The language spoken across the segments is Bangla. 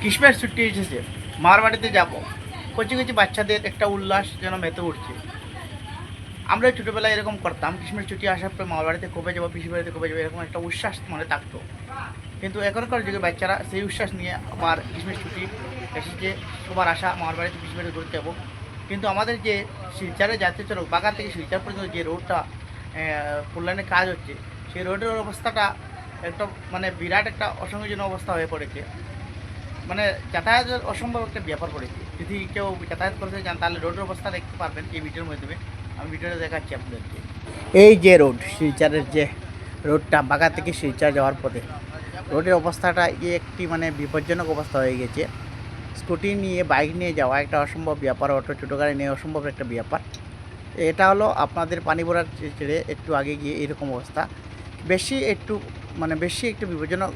গ্রীষ্মের ছুটি এসেছে মার বাড়িতে যাব। কচি কচি বাচ্চাদের একটা উল্লাস যেন মেতে উঠছে। আমরা ছোটোবেলায় এরকম করতাম গ্রীষ্মের ছুটি আসার পর মামার বাড়িতে কবে যাব পিসি বাড়িতে কবে যাব, এরকম একটা উচ্ছ্বাস মনে থাকতো। কিন্তু এখনকার যুগে বাচ্চারা সেই উচ্ছ্বাস নিয়ে আবার গ্রীষ্মের ছুটি এসেছে, সবার আশা মামার বাড়িতে পিসির বাড়িতে ঘুরতে যাব। কিন্তু আমাদের যে শিলচারে জাতীয় সড়ক বাগান থেকে শিলচার পর্যন্ত যে রোডটা কল্যাণে কাজ হচ্ছে, সেই রোডের অবস্থাটা একটা মানে বিরাট একটা অসংযোজন অবস্থা হয়ে পড়েছে। মানে যাতায়াতের অসম্ভব একটা ব্যাপার পড়েছে যদি কেউ যাতায়াত করতে চান, তাহলে রোডের অবস্থা দেখতে পারবেন এই ভিডিওর মাধ্যমে। আমি ভিডিওটা দেখাচ্ছি আপনাদেরকে। এই যে রোড শিলচারের যে রোডটা বাগা থেকে শিলচার যাওয়ার পথে। রোডের অবস্থাটা একটি মানে বিপজ্জনক অবস্থা হয়ে গেছে। স্কুটি নিয়ে বাইক নিয়ে যাওয়া একটা অসম্ভব ব্যাপার, অটো ছোটো গাড়ি নিয়ে অসম্ভব একটা ব্যাপার। এটা হলো আপনাদের পানি ভরার ছেড়ে একটু আগে গিয়ে এরকম অবস্থা। বেশি একটু মানে বেশি একটু বিপজ্জনক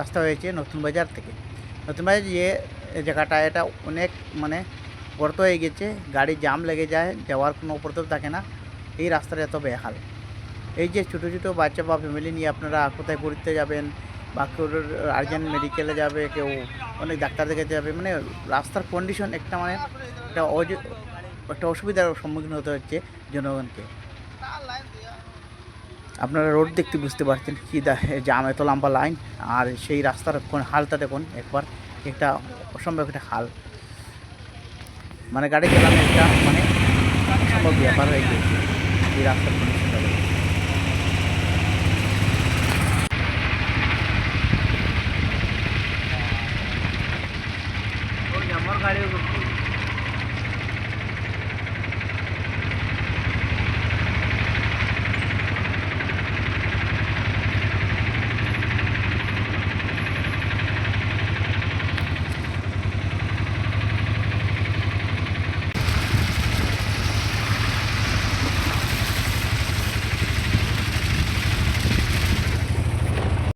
রাস্তা হয়েছে নতুন বাজার থেকে। বাজার যে জায়গাটা, এটা অনেক মানে গর্ত হয়ে গেছে, গাড়ি জাম লেগে যায়, যাওয়ার কোনো উপরতল থাকে না। এই রাস্তাটা এত বেহাল। এই যে ছোটো ছোটো বাচ্চা বা ফ্যামিলি নিয়ে আপনারা কোথায় ঘুরতে যাবেন বা কেউ আর্জেন্ট মেডিকেলে যাবে, কেউ অনেক ডাক্তার দেখাতে যাবে মানে রাস্তার কন্ডিশন একটা মানে একটা একটা অসুবিধার সম্মুখীন হতে হচ্ছে জনগণকে। আপনারা রোড দেখতে বুঝতে পারছেন কী জাম এত লম্বা লাইন, আর সেই রাস্তার কোন হালটা দেখুন একবার একটা অসম্ভব একটা হাল। মানে গাড়ি চালানো একটা মানে অসম্ভব ব্যাপার হয়ে গিয়েছে এই রাস্তার